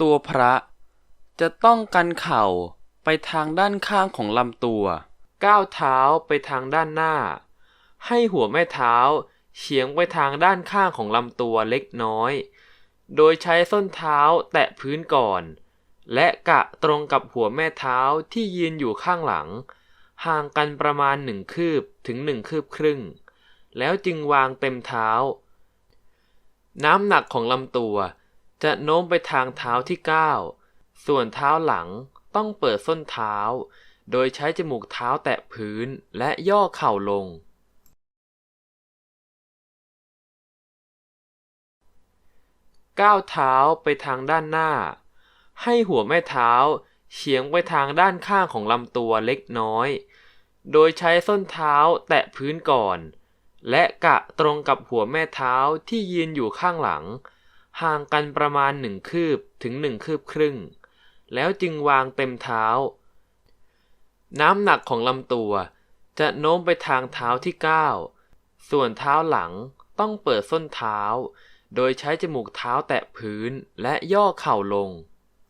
ตัวพระ จะต้องกันเข่าไปทางด้านข้างของลำตัว ก้าวเท้าไปทางด้านหน้า ให้หัวแม่เท้าเฉียงไปทางด้านข้างของลำตัวเล็กน้อย โดยใช้ส้นเท้าแตะพื้นก่อน และกะตรงกับหัวแม่เท้าที่ยืนอยู่ข้างหลัง ห่างกันประมาณหนึ่งคืบถึงหนึ่งคืบครึ่ง แล้วจึงวางเต็มเท้า น้ำหนักของลำตัว จะโน้มไปทางเท้าที่ก้าวส่วนเท้าหลังต้องเปิดส้นเท้า โดยใช้จมูกเท้าแตะพื้นและย่อเข่าลง ก้าวเท้าไปทางด้านหน้า ให้หัวแม่เท้าเฉียงไปทางด้านข้างของลำตัวเล็กน้อย โดยใช้ส้นเท้าแตะพื้นก่อน และกะตรงกับหัวแม่เท้าที่ยืนอยู่ข้างหลัง ห่างกันประมาณหนึ่งคืบถึงหนึ่งคืบครึ่ง แล้วจึงวางเต็มเท้า น้ำหนักของลำตัว จะโน้มไปทางเท้าที่ก้าวส่วนเท้าหลังต้องเปิดส้นเท้า โดยใช้จมูกเท้าแตะพื้นและย่อเข่าลง